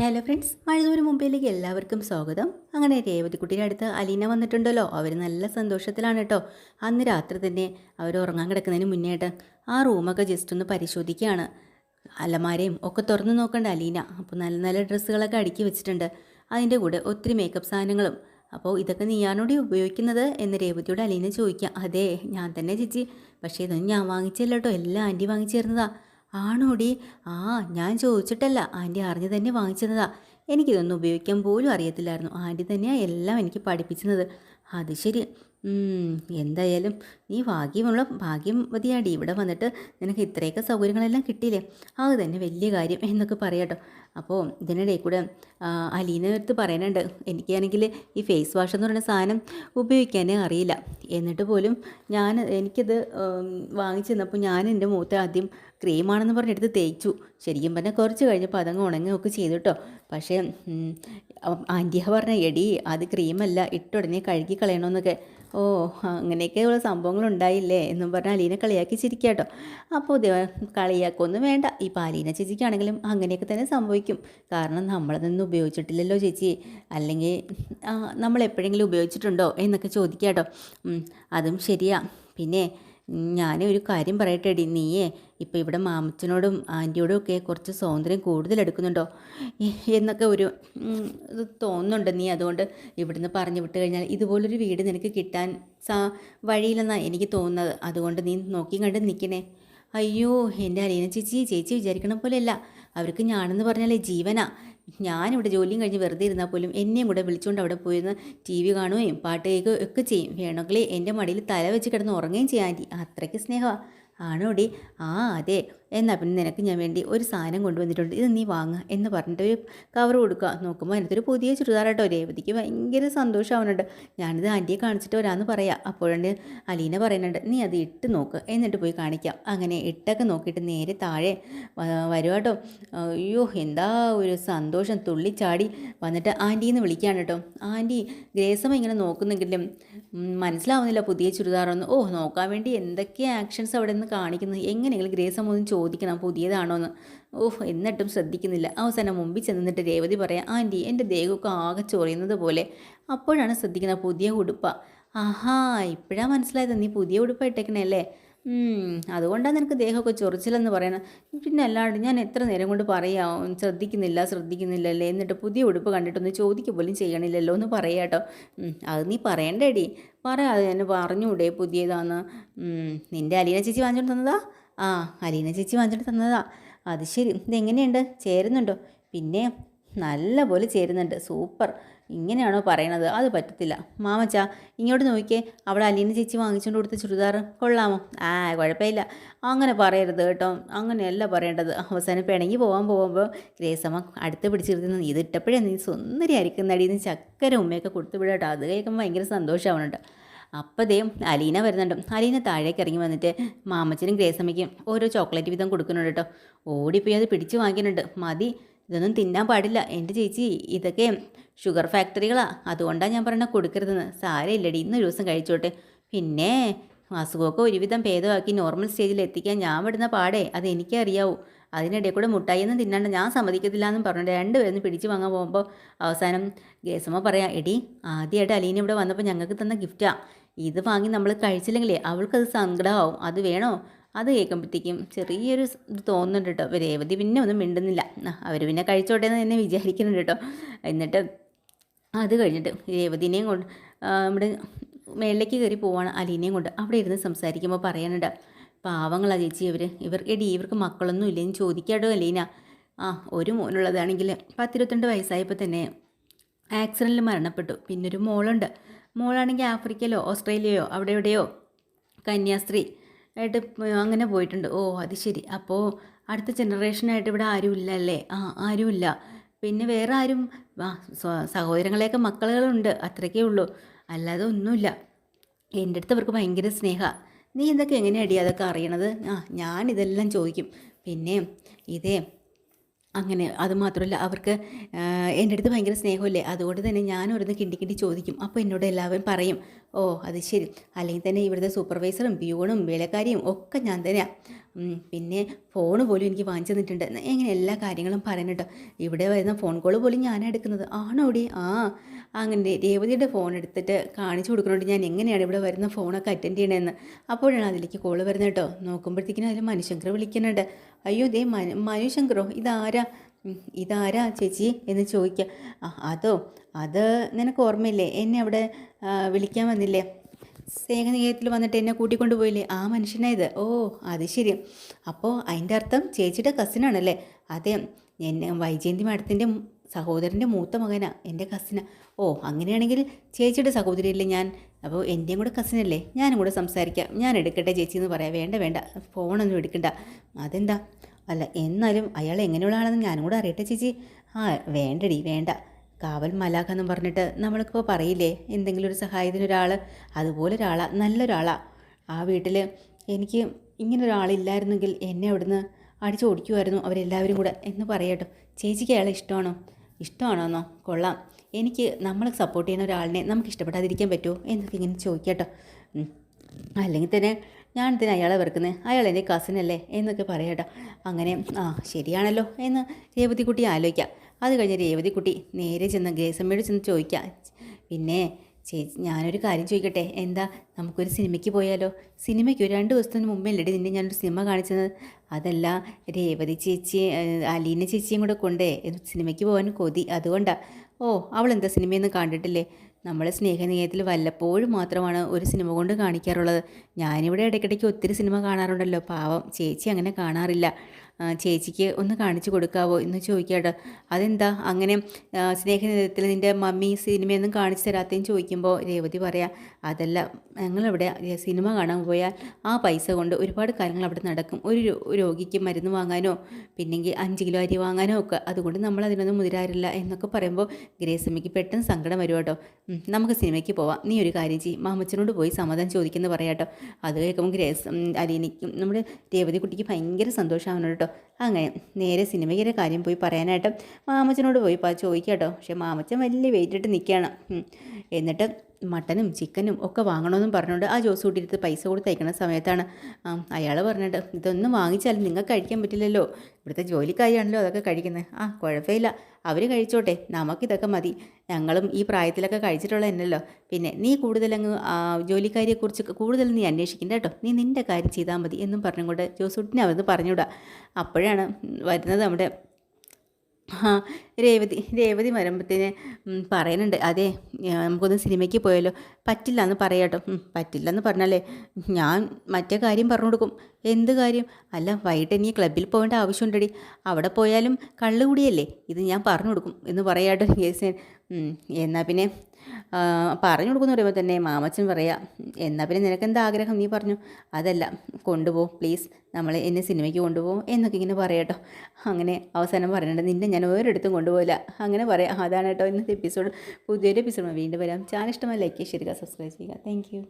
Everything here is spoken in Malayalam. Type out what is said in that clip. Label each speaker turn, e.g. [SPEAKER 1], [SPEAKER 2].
[SPEAKER 1] ഹലോ ഫ്രണ്ട്സ് മഴതൂര് മുമ്പിലേക്ക് എല്ലാവർക്കും സ്വാഗതം. അങ്ങനെ രേവതിക്കുട്ടിയുടെ അടുത്ത് അലീന വന്നിട്ടുണ്ടല്ലോ. അവർ നല്ല സന്തോഷത്തിലാണ് കേട്ടോ അന്ന് രാത്രി തന്നെ അവർ ഉറങ്ങാൻ കിടക്കുന്നതിന് മുന്നേട്ട് ആ റൂമൊക്കെ ജസ്റ്റ് ഒന്ന് പരിശോധിക്കുകയാണ്. അലമാരയും ഒക്കെ തുറന്ന് നോക്കണ്ട അലീന. അപ്പോൾ നല്ല നല്ല ഡ്രസ്സുകളൊക്കെ അടുക്കി വെച്ചിട്ടുണ്ട്. അതിന്റെ കൂടെ ഒത്തിരി മേക്കപ്പ് സാധനങ്ങളും. അപ്പോൾ ഇതൊക്കെ നീയാണോടി ഉപയോഗിക്കുന്നത് എന്ന് രേവതിയോട് അലീന ചോദിക്കാം അതെ ഞാൻ തന്നെ ചേച്ചി. പക്ഷേ ഇതൊന്നും ഞാൻ വാങ്ങിച്ചല്ലോ കേട്ടോ എല്ലാം ആന്റി വാങ്ങിച്ചു തരുന്നതാ. ആണോടി? ആ ഞാൻ ചോദിച്ചിട്ടല്ല. ആന്റി അറിഞ്ഞു തന്നെ വാങ്ങിച്ചതാ. എനിക്കിതൊന്നും ഉപയോഗിക്കാൻ പോലും അറിയത്തില്ലായിരുന്നു. ആന്റി തന്നെയാണ് എല്ലാം എനിക്ക് പഠിപ്പിച്ചത്. അത് ശരി. എന്തായാലും നീ ഭാഗ്യമുള്ള ഭാഗ്യവതിയാടി ഇവിടെ വന്നിട്ട് നിനക്ക് ഇത്രയൊക്കെ സൗകര്യങ്ങളെല്ലാം കിട്ടിയില്ലേ? അത് തന്നെ വലിയ കാര്യം എന്നൊക്കെ പറയാട്ടോ. അപ്പോൾ ഇതിനിടയിൽ കൂടെ അലീന അടുത്ത് പറയാനുണ്ട് എനിക്കാണെങ്കിൽ ഈ ഫേസ് വാഷ് എന്ന് പറയുന്ന സാധനം ഉപയോഗിക്കാനേ അറിയില്ല. എന്നിട്ട് പോലും ഞാൻ എനിക്കത് വാങ്ങിച്ചു തന്നപ്പോൾ ഞാൻ എന്റെ മുഖത്ത് ആദ്യം ക്രീമാണെന്ന് പറഞ്ഞെടുത്ത് തേച്ചു. ശരിക്കും പറഞ്ഞാൽ കുറച്ച് കഴിഞ്ഞപ്പോൾ അതങ്ങ് ഉണങ്ങുകയൊക്കെ ചെയ്തു കേട്ടോ. പക്ഷേ ആന്റിയ പറഞ്ഞ എടി അത് ക്രീമല്ല ഇട്ടുടനെ കഴുകി കളയണമെന്നൊക്കെ ഓ അങ്ങനെയൊക്കെയുള്ള സംഭവങ്ങളുണ്ടായില്ലേ? എന്നും പറഞ്ഞ് അലീന കളിയാക്കി ചിരിക്കുക കേട്ടോ അപ്പോൾ കളിയാക്കൊന്നും വേണ്ട. ഇപ്പോൾ അലീന ചേച്ചിക്കാണെങ്കിലും അങ്ങനെയൊക്കെ തന്നെ സംഭവിക്കും. കാരണം നമ്മളതൊന്നും ഉപയോഗിച്ചിട്ടില്ലല്ലോ ചേച്ചി. അല്ലെങ്കിൽ നമ്മൾ എപ്പോഴെങ്കിലും ഉപയോഗിച്ചിട്ടുണ്ടോ എന്നൊക്കെ ചോദിക്കുക കേട്ടോ അതും ശരിയാ. പിന്നെ ഞാൻ ഒരു കാര്യം പറയട്ടെടി. നീയേ ഇപ്പോൾ ഇവിടെ മാമച്ചനോടും ആന്റിയോടും ഒക്കെ കുറച്ച് സ്വാതന്ത്ര്യം കൂടുതലെടുക്കുന്നുണ്ടോ എന്നൊക്കെ ഒരു ഇത് തോന്നുന്നുണ്ട് നീ അതുകൊണ്ട് ഇവിടുന്ന് പറഞ്ഞു വിട്ട് കഴിഞ്ഞാൽ ഇതുപോലൊരു വീട് നിനക്ക് കിട്ടാൻ സാ വഴിയില്ലെന്നാണ് എനിക്ക് തോന്നുന്നത്. അതുകൊണ്ട് നീ നോക്കി കണ്ട് നിൽക്കണേ അയ്യോ എന്റെ അലീന ചേച്ചി ചേച്ചി വിചാരിക്കണ പോലെയല്ല. അവർക്ക് ഞാനെന്ന് പറഞ്ഞാലേ ജീവനാ. ഞാനിവിടെ ജോലിയും കഴിഞ്ഞ് വെറുതെ ഇരുന്നാൽ പോലും എന്നെയും കൂടെ വിളിച്ചുകൊണ്ട് അവിടെ പോയിരുന്ന് ടി വി കാണുകയും പാട്ട് കേൾക്കുകയും ഒക്കെ ചെയ്യും. വേണമെങ്കിൽ എന്റെ മടിയിൽ തല വെച്ച് കിടന്ന് ഉറങ്ങുകയും ചെയ്യാൻ അത്രയ്ക്ക് സ്നേഹമാണ് ആണോടി? ആ അതെ. എന്നാൽ പിന്നെ നിനക്ക് ഞാൻ വേണ്ടി ഒരു സാധനം കൊണ്ടുവന്നിട്ടുണ്ട്. ഇത് നീ വാങ്ങുക എന്ന് പറഞ്ഞിട്ട് ഒരു കവർ കൊടുക്കുക. നോക്കുമ്പോൾ അതിനകത്തൊരു പുതിയ ചുരിദാർ രേവതിക്ക് ഭയങ്കര സന്തോഷമാവുന്നുണ്ട്. ഞാനിത് ആന്റിയെ കാണിച്ചിട്ട് വരാമെന്ന് പറയാം. അപ്പോഴുണ്ട് അലീന പറയുന്നുണ്ട് നീ അത് ഇട്ട് നോക്ക്. എന്നിട്ട് പോയി കാണിക്കാം. അങ്ങനെ ഇട്ടൊക്കെ നോക്കിയിട്ട് നേരെ താഴെ വരുവാട്ടോ അയ്യോ എന്താ ഒരു സന്തോഷം. തുള്ളിച്ചാടി വന്നിട്ട് ആന്റീന്ന് വിളിക്കുകയാണ് കേട്ടോ. ആന്റി ഗ്രേസമ്മ ഇങ്ങനെ നോക്കുന്നെങ്കിലും മനസ്സിലാവുന്നില്ല പുതിയ ചുരിദാറൊന്നും. ഓ നോക്കാൻ വേണ്ടി എന്തൊക്കെ ആക്ഷൻസ് അവിടെ നിന്ന് കാണിക്കുന്നത്? എങ്ങനെയെങ്കിലും ഗ്രേസമ്മ ഒന്ന് ചോദിക്കണം പുതിയതാണോ എന്ന് ഓഹ് എന്നിട്ടും ശ്രദ്ധിക്കുന്നില്ല. അവസാനം മുമ്പിൽ ചെന്നിട്ട് രേവതി പറയാം ആന്റി എന്റെ ദേഹമൊക്കെ ആകെ ചൊറിയുന്നത് പോലെ. അപ്പോഴാണ് ശ്രദ്ധിക്കുന്നത് പുതിയ ഉടുപ്പ. ആഹാ ഇപ്പോഴാണ് മനസ്സിലായത് നീ പുതിയ ഉടുപ്പ ഇട്ടേക്കണേ അല്ലേ? അതുകൊണ്ടാണ് നിനക്ക് ദേഹമൊക്കെ ചൊറിച്ചിലെന്ന് പറയുന്നത് പിന്നെ അല്ലാണ്ട് ഞാൻ എത്ര നേരം കൊണ്ട് പറയാം ശ്രദ്ധിക്കുന്നില്ല ശ്രദ്ധിക്കുന്നില്ലല്ലേ എന്നിട്ട് പുതിയ ഉടുപ്പ് കണ്ടിട്ടൊന്ന് ചോദിക്കുക പോലും ചെയ്യണില്ലല്ലോ എന്ന് പറയാട്ടോ അത് നീ പറയണ്ടേടി. പറയാതെ ഞാൻ പറഞ്ഞൂടെ പുതിയതാന്ന്. നിന്റെ അലീന ചേച്ചി വാങ്ങിച്ചോണ്ട് തന്നതാ? ആ അലീന ചേച്ചി വാങ്ങിച്ചിട്ട് തന്നതാ. അത് ശരി. ഇതെങ്ങനെയുണ്ട്? ചേരുന്നുണ്ടോ? പിന്നെ നല്ല പോലെ ചേരുന്നുണ്ട്. സൂപ്പർ. ഇങ്ങനെയാണോ പറയണത്? അത് പറ്റത്തില്ല. മാമച്ച ഇങ്ങോട്ട് നോക്കിയേ. അവിടെ അലീന ചേച്ചി വാങ്ങിച്ചുകൊണ്ട് കൊടുത്ത ചുരിദാർ. കൊള്ളാമോ? ആ കുഴപ്പമില്ല. അങ്ങനെ പറയരുത് കേട്ടോ. അങ്ങനെയല്ല പറയേണ്ടത്. അവസാനം പിണങ്ങി പോകാൻ പോകുമ്പോൾ ഗ്രേസമ്മ അടുത്ത് പിടിച്ചിരുന്നു ഇതിട്ടപ്പോഴേ നീ സുന്ദരി അരിക്കുന്നടിയിൽ നിന്ന് ചക്കര ഉമ്മയൊക്കെ കൊടുത്തു വിടാട്ടോ. അത് കേൾക്കുമ്പോൾ ഭയങ്കര സന്തോഷമാവുന്നുണ്ട് അപ്പോൾ ദേ അലീന വരുന്നുണ്ട്. അലീന താഴേക്ക് ഇറങ്ങി വന്നിട്ട് മാമച്ചനും ഗ്രേസമ്മയ്ക്കും ഓരോ ചോക്ലേറ്റ് വീതം കൊടുക്കുന്നുണ്ട് കേട്ടോ. ഓടിപ്പോയി അത് പിടിച്ച് വാങ്ങിക്കുന്നുണ്ട് മതി ഇതൊന്നും തിന്നാൻ പാടില്ല. എന്റെ ചേച്ചി ഇതൊക്കെ ഷുഗർ ഫാക്ടറികളാണ് അതുകൊണ്ടാണ് ഞാൻ പറഞ്ഞത് കൊടുക്കരുതെന്ന്. സാരമില്ലടി ഇന്നൊരു ദിവസം കഴിച്ചോട്ടെ. പിന്നെ അസുഖമൊക്കെ ഒരുവിധം ഭേദമാക്കി നോർമൽ സ്റ്റേജിൽ എത്തിക്കാൻ ഞാൻ വിടുന്ന പാടേ അത് എനിക്കറിയാവൂ. അതിനിടയിൽ കൂടെ മുട്ടായിയൊന്നും തിന്നാണ്ട് ഞാൻ സമ്മതിക്കത്തില്ല എന്നും പറഞ്ഞിട്ട് രണ്ടുപേരും പിടിച്ച് വാങ്ങാൻ പോകുമ്പോൾ അവസാനം ഗേസമ്മ പറയാം എടി ആദ്യമായിട്ട് അലീന ഇവിടെ വന്നപ്പോൾ ഞങ്ങൾക്ക് തന്ന ഗിഫ്റ്റാ. ഇത് വാങ്ങി നമ്മൾ കഴിച്ചില്ലെങ്കിലേ അവൾക്കത് സങ്കടമാവും അത് വേണോ? അത് കേൾക്കുമ്പോഴത്തേക്കും ചെറിയൊരു ഇത് തോന്നുന്നുണ്ട് കേട്ടോ രേവതി പിന്നെ ഒന്നും മിണ്ടുന്നില്ല. അവർ പിന്നെ കഴിച്ചോട്ടെ എന്ന് തന്നെ വിചാരിക്കുന്നുണ്ട് കേട്ടോ എന്നിട്ട് അത് കഴിഞ്ഞിട്ട് രേവതിനെയും കൊണ്ട് നമ്മുടെ മേളിലേക്ക് കയറി പോവാണ് അലീനയും കൊണ്ട്. അവിടെ ഇരുന്ന് സംസാരിക്കുമ്പോൾ പറയാനുണ്ട്. പാവങ്ങളാണ് ചേച്ചി ഇവർ ഇവർ എടി ഇവർക്ക് മക്കളൊന്നും ഇല്ലെന്ന് ചോദിക്കാട്ടോ അലീന. ആ ഒരു മോനുള്ളതാണെങ്കിൽ പത്തിരുപത്തിരണ്ട് വയസ്സായപ്പോൾ തന്നെ ആക്സിഡന്റിൽ മരണപ്പെട്ടു. പിന്നൊരു മോളുണ്ട്. മോളാണെങ്കിൽ ആഫ്രിക്കയിലോ ഓസ്ട്രേലിയയോ അവിടെ എവിടെയോ കന്യാസ്ത്രീ ആയിട്ട് അങ്ങനെ പോയിട്ടുണ്ട്. ഓ അത് ശരി. അപ്പോൾ അടുത്ത ജനറേഷനായിട്ട് ഇവിടെ ആരുമില്ല അല്ലേ? ആ ആരുമില്ല പിന്നെ വേറെ ആരും? സഹോദരങ്ങളെയൊക്കെ മക്കളുകളുണ്ട്. അത്രയ്ക്കേ ഉള്ളൂ. അല്ലാതെ ഒന്നുമില്ല എന്റെ അടുത്ത് അവർക്ക് ഭയങ്കര സ്നേഹ. നീ എന്തൊക്കെ എങ്ങനെയാടി അതൊക്കെ അറിയണത്? ആ ഞാനിതെല്ലാം ചോദിക്കും. പിന്നെ ഇതേ അങ്ങനെ അതുമാത്രമല്ല അവർക്ക് എന്റെ അടുത്ത് ഭയങ്കര സ്നേഹമല്ലേ? അതുകൊണ്ട് തന്നെ ഞാൻ ഓരോന്ന് കിണ്ടി കിണ്ടി ചോദിക്കും. അപ്പോൾ എന്നോട് എല്ലാവരും പറയും ഓ അത് ശരി. അല്ലെങ്കിൽ തന്നെ ഇവിടുത്തെ സൂപ്പർവൈസറും പ്യൂണും വേലക്കാരിയും ഒക്കെ ഞാൻ തന്നെയാണ് പിന്നെ ഫോൺ പോലും എനിക്ക് വാങ്ങിച്ചു തന്നിട്ടുണ്ട്. എങ്ങനെ എല്ലാ കാര്യങ്ങളും പറയണം ഇവിടെ വരുന്ന ഫോൺ കോൾ പോലും ഞാനാണ് എടുക്കുന്നത്. ആണോടി? ആ അങ്ങനെ രേവതിയുടെ ഫോൺ എടുത്തിട്ട് കാണിച്ചു കൊടുക്കുന്നുണ്ട് ഞാൻ എങ്ങനെയാണ് ഇവിടെ വരുന്ന ഫോണൊക്കെ അറ്റൻഡ് ചെയ്യണമെന്ന് അപ്പോഴാണ് അതിലേക്ക് കോൾ വരുന്നത് കേട്ടോ നോക്കുമ്പോഴത്തേക്കിനും അതിൽ മനുശങ്കർ വിളിക്കുന്നുണ്ട്. അയ്യോ ദേ മനു മനുശങ്കറോ ഇതാരാ? ഇതാരാ ചേച്ചി എന്ന് ചോദിക്കുക അതോ അത് നിനക്ക് ഓർമ്മയില്ലേ? എന്നെ അവിടെ വിളിക്കാൻ വന്നില്ലേ? സ്നേഹനികേതത്തിൽ വന്നിട്ട് എന്നെ കൂട്ടിക്കൊണ്ട് പോയില്ലേ? ആ മനുഷ്യനായത് ഓ അത് ശരി. അപ്പോൾ അതിന്റെ അർത്ഥം ചേച്ചിയുടെ കസിനാണല്ലേ അതെ. എന്നെ വൈജയന്തി മാഡത്തിന്റെ സഹോദരന്റെ മൂത്ത മകനാ. എന്റെ കസിനാ ഓ അങ്ങനെയാണെങ്കിൽ ചേച്ചിയുടെ സഹോദരിയല്ലേ ഞാൻ? അപ്പോൾ എന്റെയും കൂടെ കസിനല്ലേ ഞാനും കൂടെ സംസാരിക്കാം. ഞാൻ എടുക്കട്ടെ ചേച്ചി എന്ന് പറയാം. വേണ്ട വേണ്ട. ഫോണൊന്നും എടുക്കണ്ട. അതെന്താ? അല്ല എന്നാലും അയാൾ എങ്ങനെയുള്ള ആളെന്ന് ഞാനും കൂടെ അറിയട്ടെ ചേച്ചി. ആ വേണ്ടടി വേണ്ട. കാവൽ മലാഖ എന്ന് പറഞ്ഞിട്ട് നമ്മൾക്കിപ്പോൾ പറയില്ലേ? എന്തെങ്കിലും ഒരു സഹായത്തിന് ഒരാൾ അതുപോലെ ഒരാളാ നല്ലൊരാളാ. ആ വീട്ടിൽ എനിക്ക് ഇങ്ങനെ ഒരാളില്ലായിരുന്നെങ്കിൽ എന്നെ അവിടുന്ന് അടിച്ചു ഓടിക്കുമായിരുന്നു അവരെല്ലാവരും കൂടെ എന്ന് പറയട്ടോ. ചേച്ചിക്ക് അയാളെ ഇഷ്ടമാണോ? ഇഷ്ടമാണോന്നോ? കൊള്ളാം. എനിക്ക് നമ്മളെ സപ്പോർട്ട് ചെയ്യുന്ന ഒരാളിനെ നമുക്ക് ഇഷ്ടപ്പെടാതിരിക്കാൻ പറ്റുമോ എന്നൊക്കെ ഇങ്ങനെ ചോദിക്കട്ടോ. അല്ലെങ്കിൽ തന്നെ ഞാൻ എന്തിനാ അയാളെ വെറുക്കുന്നത് അയാൾ എന്റെ കസിനല്ലേ എന്നൊക്കെ പറയട്ടോ. അങ്ങനെ ആ ശരിയാണല്ലോ എന്ന് രേവതിക്കുട്ടി ആലോചിക്കാം. അത് കഴിഞ്ഞ് രേവതിക്കുട്ടി നേരെ ചെന്ന് ഗ്രേസമ്മയോട് ചെന്ന് ചോദിക്കാം പിന്നെ ചേച്ചി ഞാനൊരു കാര്യം ചോദിക്കട്ടെ എന്താ നമുക്കൊരു സിനിമയ്ക്ക് പോയാലോ? സിനിമയ്ക്ക് ഒരു രണ്ട് ദിവസത്തിന് മുമ്പേ അല്ലേ നിന്നെ ഞാനൊരു സിനിമ കാണിച്ചത്? അതല്ല രേവതി ചേച്ചി അലീന ചേച്ചിയും കൂടെ കൊണ്ടേ സിനിമയ്ക്ക് പോകാൻ കൊതി. അതുകൊണ്ടാണ് ഓ അവൾ എന്താ സിനിമയൊന്നും കണ്ടിട്ടില്ലേ? നമ്മളെ സ്നേഹനിയത്തിൽ വല്ലപ്പോഴും മാത്രമാണ് ഒരു സിനിമ കൊണ്ട് കാണിക്കാറുള്ളത്. ഞാനിവിടെ ഇടയ്ക്കിടയ്ക്ക് ഒത്തിരി സിനിമ കാണാറുണ്ടല്ലോ. പാവം ചേച്ചി അങ്ങനെ കാണാറില്ല. ചേച്ചിക്ക് ഒന്ന് കാണിച്ചു കൊടുക്കാവോ എന്ന് ചോദിക്കാട്ടോ. അതെന്താ? അങ്ങനെ സ്നേഹനിരത്തിൽ നിന്റെ മമ്മി സിനിമയൊന്നും കാണിച്ചു തരാത്തേന്ന് ചോദിക്കുമ്പോൾ രേവതി പറയാം അതല്ല ഞങ്ങളിവിടെ സിനിമ കാണാൻ പോയാൽ ആ പൈസ കൊണ്ട് ഒരുപാട് കാര്യങ്ങൾ അവിടെ നടക്കും. ഒരു രോഗിക്ക് മരുന്ന് വാങ്ങാനോ പിന്നെങ്കിൽ അഞ്ച് കിലോ അരി വാങ്ങാനോ ഒക്കെ. അതുകൊണ്ട് നമ്മൾ അതിനൊന്നും മുതിരാറില്ല എന്നൊക്കെ പറയുമ്പോൾ ഗ്രേസമ്മയ്ക്ക് പെട്ടെന്ന് സങ്കടം വരും കേട്ടോ. നമുക്ക് സിനിമയ്ക്ക് പോവാം. നീ ഒരു കാര്യം ചെയ്യും. മാമച്ചനോട് പോയി സമ്മതം ചോദിക്കുന്നു പറയാട്ടോ. അത് കേൾക്കുമ്പോൾ ഗ്രേസ് അലീനയ്ക്കും നമ്മുടെ രേവതി കുട്ടിക്ക് ഭയങ്കര സന്തോഷമാവണം കേട്ടോ. അങ്ങനെ നേരെ സിനിമയ്ക്കൊരു കാര്യം പോയി പറയാനായിട്ട് മാമച്ചനോട് പോയി ചോദിക്കാം കേട്ടോ പക്ഷേ മാമച്ചൻ വലിയ വെയിറ്റ് ഇട്ട് നിൽക്കുകയാണ് എന്നിട്ട് മട്ടനും ചിക്കനും ഒക്കെ വാങ്ങണമെന്നും പറഞ്ഞുകൊണ്ട് ആ ജോസ് കുട്ടിയെടുത്ത് പൈസ കൊടുത്ത് അയക്കുന്ന സമയത്താണ്. അയാൾ പറഞ്ഞിട്ട് ഇതൊന്നും വാങ്ങിച്ചാലും നിങ്ങൾക്ക് കഴിക്കാൻ പറ്റില്ലല്ലോ. ഇവിടുത്തെ ജോലിക്കാരിയാണല്ലോ അതൊക്കെ കഴിക്കുന്നത് ആ കുഴപ്പമില്ല. അവർ കഴിച്ചോട്ടെ. നമുക്കിതൊക്കെ മതി. ഞങ്ങളും ഈ പ്രായത്തിലൊക്കെ കഴിച്ചിട്ടുള്ള എന്നല്ലോ പിന്നെ നീ കൂടുതലങ്ങ് ജോലിക്കാരിയെക്കുറിച്ച് കൂടുതൽ നീ അന്വേഷിക്കണ്ട കേട്ടോ. നീ നിന്റെ കാര്യം ചെയ്താൽ മതി എന്നും പറഞ്ഞുകൊണ്ട് ജോസൂട്ടിനെ അവർ പറഞ്ഞുവിടാം. അപ്പോഴാണ് വരുന്നത് നമ്മുടെ രേവതി രേവതി വരുമ്പത്തേന് പറയുന്നുണ്ട് അതെ നമുക്കൊന്ന് സിനിമയ്ക്ക് പോയാലോ. പറ്റില്ല എന്ന് പറയാട്ടോ പറ്റില്ല എന്ന് പറഞ്ഞാലേ ഞാൻ മറ്റേ കാര്യം പറഞ്ഞു കൊടുക്കും. എന്ത് കാര്യം? അല്ല വൈകിട്ട് ഇനി ക്ലബ്ബിൽ പോകേണ്ട ആവശ്യമുണ്ടടി. അവിടെ പോയാലും കള്ളുകൂടിയല്ലേ ഇത് ഞാൻ പറഞ്ഞു കൊടുക്കും. എന്ന് പറയാട്ടോ കേസ് എന്നാൽ പിന്നെ പറഞ്ഞു കൊടുക്കുന്ന പറയുമ്പോൾ തന്നെ മാമച്ചൻ പറയാ എന്നാൽ പിന്നെ നിനക്ക് എന്താ ആഗ്രഹം? നീ പറഞ്ഞു അതല്ല കൊണ്ടുപോ പ്ലീസ് നമ്മൾ എന്നെ സിനിമയ്ക്ക് കൊണ്ടുപോകും എന്നൊക്കെ ഇങ്ങനെ പറയട്ടോ അങ്ങനെ അവസാനം പറയുന്നുണ്ട് നിന്നെ ഞാൻ ഒരിടത്തും കൊണ്ടുപോകില്ല അങ്ങനെ പറയാം. അതാണ് കേട്ടോ ഇന്നത്തെ എപ്പിസോഡ് പുതിയൊരു എപ്പിസോഡ് വീണ്ടും വരാം. ചാനൽ ഇഷ്ടമായി ലൈക്ക് ചെയ്യുക സബ്സ്ക്രൈബ് ചെയ്യുക താങ്ക്